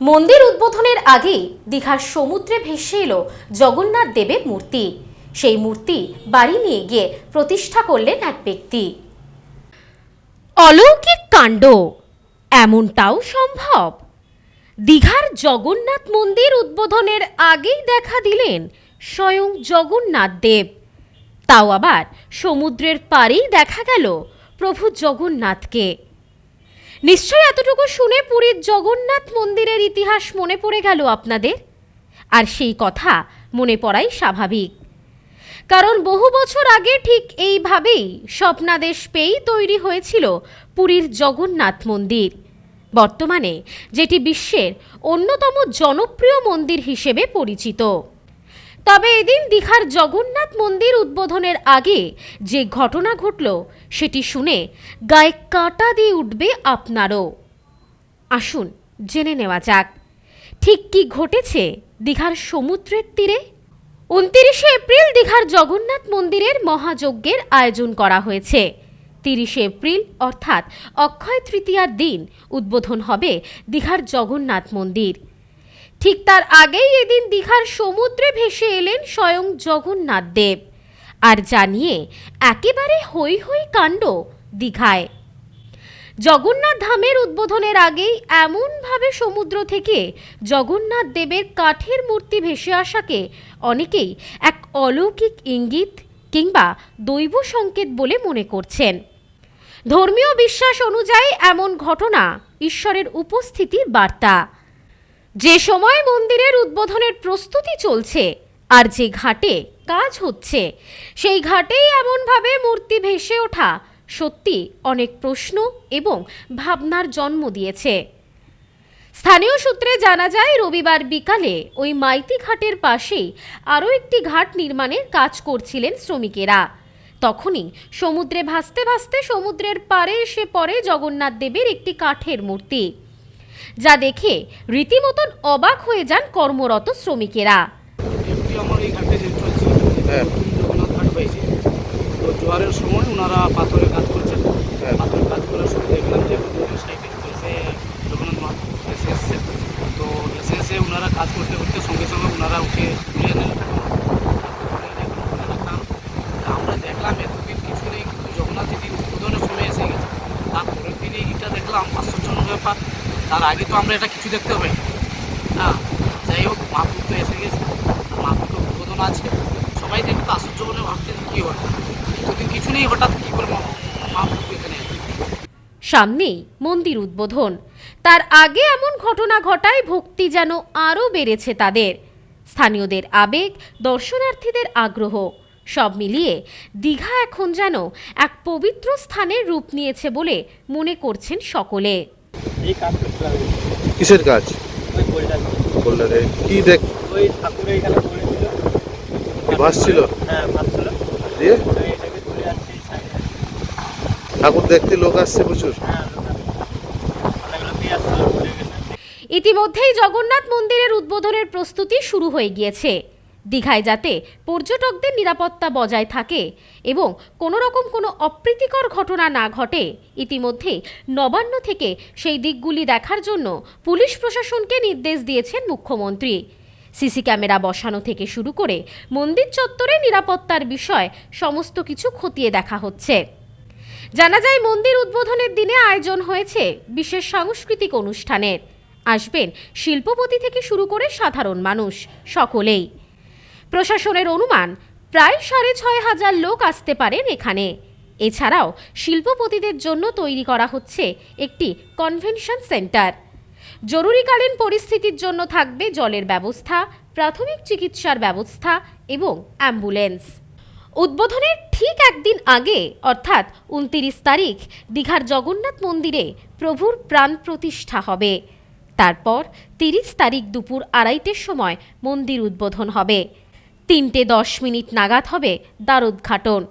মন্দির উদ্বোধনের আগেই দীঘার সমুদ্রে ভেসে এলো জগন্নাথ দেবের মূর্তি। সেই মূর্তি বাড়ি নিয়ে গিয়ে প্রতিষ্ঠা করলেন এক ব্যক্তি। অলৌকিক কাণ্ড, এমনটাও সম্ভব। দীঘার জগন্নাথ মন্দির উদ্বোধনের আগেই দেখা দিলেন স্বয়ং জগন্নাথ দেব। তাও আবার সমুদ্রের পাড়েই দেখা গেল প্রভু জগন্নাথকে। নিশ্চয় এতটুকু শুনে পুরীর জগন্নাথ মন্দিরের ইতিহাস মনে পড়ে গেল আপনাদের? আর সেই কথা মনে পড়াই স্বাভাবিক। কারণ বহু বছর আগে ঠিক এইভাবেই স্বপ্নাদেশ পেয়েই তৈরি হয়েছিল পুরীর জগন্নাথ মন্দির। বর্তমানে যেটি বিশ্বের অন্যতম জনপ্রিয় মন্দির হিসেবে পরিচিত। তবে এদিন দীঘার জগন্নাথ মন্দির উদ্বোধনের আগে যে ঘটনা ঘটল, সেটি শুনে গায়ে কাঁটা দিয়ে উঠবে আপনারও। আসুন, জেনে নেওয়া যাক। ঠিক কি ঘটেছে দীঘার সমুদ্রের তীরে? উনতিরিশে এপ্রিল দীঘার জগন্নাথ মন্দিরের মহাযজ্ঞের আয়োজন করা হয়েছে। তিরিশে এপ্রিল, অর্থাৎ অক্ষয় তৃতীয়ার দিন, উদ্বোধন হবে দীঘার জগন্নাথ মন্দির। ঠিক তার আগেই এদিন দীঘার সমুদ্রে ভেসে এলেন স্বয়ং জগন্নাথ দেব। আর জানিয়ে, একেবারে হই হই কাণ্ড দীঘায়। জগন্নাথ ধামের উদ্বোধনের আগেই এমনভাবে সমুদ্র থেকে জগন্নাথ দেবের কাঠের মূর্তি ভেসে আসাকে অনেকেই এক অলৌকিক ইঙ্গিত কিংবা দৈব সংকেত বলে মনে করছেন। ধর্মীয় বিশ্বাস অনুযায়ী এমন ঘটনা ঈশ্বরের উপস্থিতির বার্তা। যে সময় মন্দিরের উদ্বোধনের প্রস্তুতি চলছে আর যে ঘাটে কাজ হচ্ছে, সেই ঘাটেই এমনভাবে মূর্তি ভেসে ওঠা সত্যি অনেক প্রশ্ন এবং ভাবনার জন্ম দিয়েছে। স্থানীয় সূত্রে জানা যায়, রবিবার বিকালে ওই মাইতি ঘাটের পাশেই আরও একটি ঘাট নির্মাণের কাজ করছিলেন শ্রমিকেরা। তখনই সমুদ্রে ভাসতে ভাসতে সমুদ্রের পাড়ে এসে পড়ে জগন্নাথ দেবের একটি কাঠের মূর্তি। যা দেখে রীতিমতন অবাক হয়ে যান কর্মরত শ্রমিকেরা আমার এই ঘাটে চলছে হ্যাঁ। জোয়ারের সময় ওনারা পাথরের কাজ করছেন হ্যাঁ। পাথরের কাজ করার সময় দেখলাম যে দুজন সাইডে এসে জগন্নাথ মা এসে এসছে তো এসে এসে ওনারা কাজ করতে করতে সঙ্গে সঙ্গে ওনারা উঠে তুলে নেন তুলে নিয়ে ওখানে রাখলাম। তা আমরা দেখলাম এতদিন কিছু নেই কিন্তু জগন্নাথ দিদির উদ্বোধনের সময় এসে গেছে তারপরের দিনই এটা দেখলাম আশ্চর্যজনক ব্যাপার তার আগে তো আমরা এটা কিছু দেখতে পাই হ্যাঁ যাই হোক মাহবুব তো এসে গেছে। মাহবুব তো উদ্বোধন আছে। সবাই দেখে তো আশ্চর্য বলে ভাবছে কী হলো এতদিন কিছু নেই হঠাৎ কী করে মাহবুব এখানে? সামনেই মন্দির উদ্বোধন। তার আগে এমন ঘটনা ঘটায় ভক্তি যেন আরও বেড়েছে তাদের। স্থানীয়দের আবেগ দর্শনার্থীদের আগ্রহ সব মিলিয়ে দীঘা এখন যেন এক পবিত্র স্থানের রূপ নিয়েছে বলে মনে করছেন সকলে। এই কাজ কিসের কাজ? কল্যাণে কি দেখ ওই ঠাকুরের এখানে ভাসছিল হ্যাঁ ভাসছিল দিয়ে? ঠাকুর দেখতে লোক আসছে প্রচুর। হ্যাঁ ইতিমধ্যেই জগন্নাথ মন্দিরের উদ্বোধনের প্রস্তুতি শুরু হয়ে গিয়েছে। দীঘায় যাতে পর্যটকদের নিরাপত্তা বজায় থাকে এবং কোনো রকম কোনো অপ্রীতিকর ঘটনা না ঘটে ইতিমধ্যেই নবান্ন থেকে সেই দিকগুলি দেখার জন্য পুলিশ প্রশাসনকে নির্দেশ দিয়েছেন মুখ্যমন্ত্রী। সিসি ক্যামেরা বসানো থেকে শুরু করে মন্দির চত্বরে নিরাপত্তার বিষয় সমস্ত কিছু খতিয়ে দেখা হচ্ছে। জানা যায়, মন্দির উদ্বোধনের দিনে আয়োজন হয়েছে বিশেষ সাংস্কৃতিক অনুষ্ঠানের। আসবেন শিল্পপতি থেকে শুরু করে সাধারণ মানুষ, সকলেই। প্রশাসনের অনুমান, প্রায় সাড়ে ছয় হাজার লোক আসতে পারেন এখানে। এছাড়াও শিল্পপতিদের জন্য তৈরি করা হচ্ছে একটি কনভেনশন সেন্টার। জরুরিকালীন পরিস্থিতির জন্য থাকবে জলের ব্যবস্থা, প্রাথমিক চিকিৎসার ব্যবস্থা এবং অ্যাম্বুলেন্স। উদ্বোধনের ঠিক একদিন আগে, অর্থাৎ উনতিরিশ তারিখ, দীঘার জগন্নাথ মন্দিরে প্রভুর প্রাণ প্রতিষ্ঠা হবে। তারপর তিরিশ তারিখ দুপুর আড়াইটের সময় মন্দির উদ্বোধন হবে। তিনটে দশ মিনিট নাগাদ হবে দ্বারোদ্ঘাটন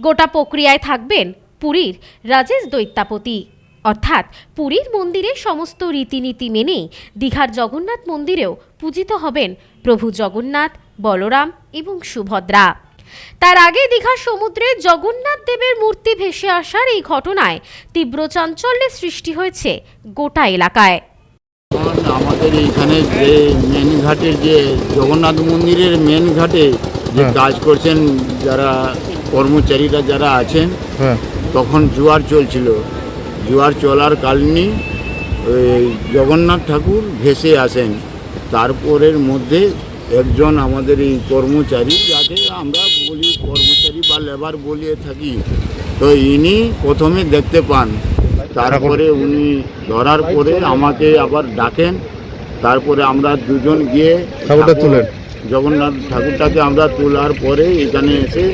গোটা প্রক্রিয়ায় থাকবেন পুরীর রাজেশ দৈত্যাপতি। অর্থাৎ পুরীর মন্দিরে সমস্ত রীতিনীতি মেনেই দীঘার জগন্নাথ মন্দিরেও পূজিত হবেন প্রভু জগন্নাথ, বলরাম এবং সুভদ্রা। তার আগে দীঘার সমুদ্রে জগন্নাথ দেবের মূর্তি ভেসে আসার এই ঘটনায় তীব্র চাঞ্চল্যের সৃষ্টি হয়েছে গোটা এলাকায়। এখন আমাদের এইখানে যে মেন ঘাটের যে জগন্নাথ মন্দিরের মেন ঘাটে যে হ্যাঁ। কাজ করছেন যারা কর্মচারীরা যারা আছেন হ্যাঁ। তখন জোয়ার চলছিল। জোয়ার চলার কালীনই ওই জগন্নাথ ঠাকুর ভেসে আসেন। তারপরের মধ্যে একজন আমাদের এই কর্মচারী যাকে আমরা বলি কর্মচারী বা লেবার বলিয়ে থাকি তো ইনি প্রথমে দেখতে পান তারপরে উনি ধরার পরে আমাকে আবার ডাকেন। তারপরে আমরা দুজন গিয়ে ঠাকুরটা তুলেন। জগন্নাথ ঠাকুরটাকে আমরা তোলার পরে এখানে এসে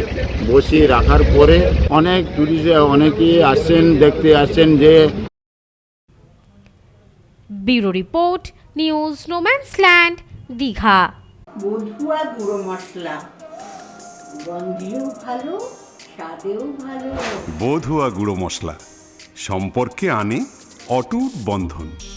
বসিয়ে রাখার পরে অনেক টুরিস্ট অনেকেই আসছেন দেখতে আসছেন যে bureau report news no man's land Digha. বধুয়া গুঁড়ো মশলা। গন্ধেও ভালো স্বাদেও ভালো। বধুয়া গুঁড়ো মশলা। সম্পর্কে আনে অটুট বন্ধন।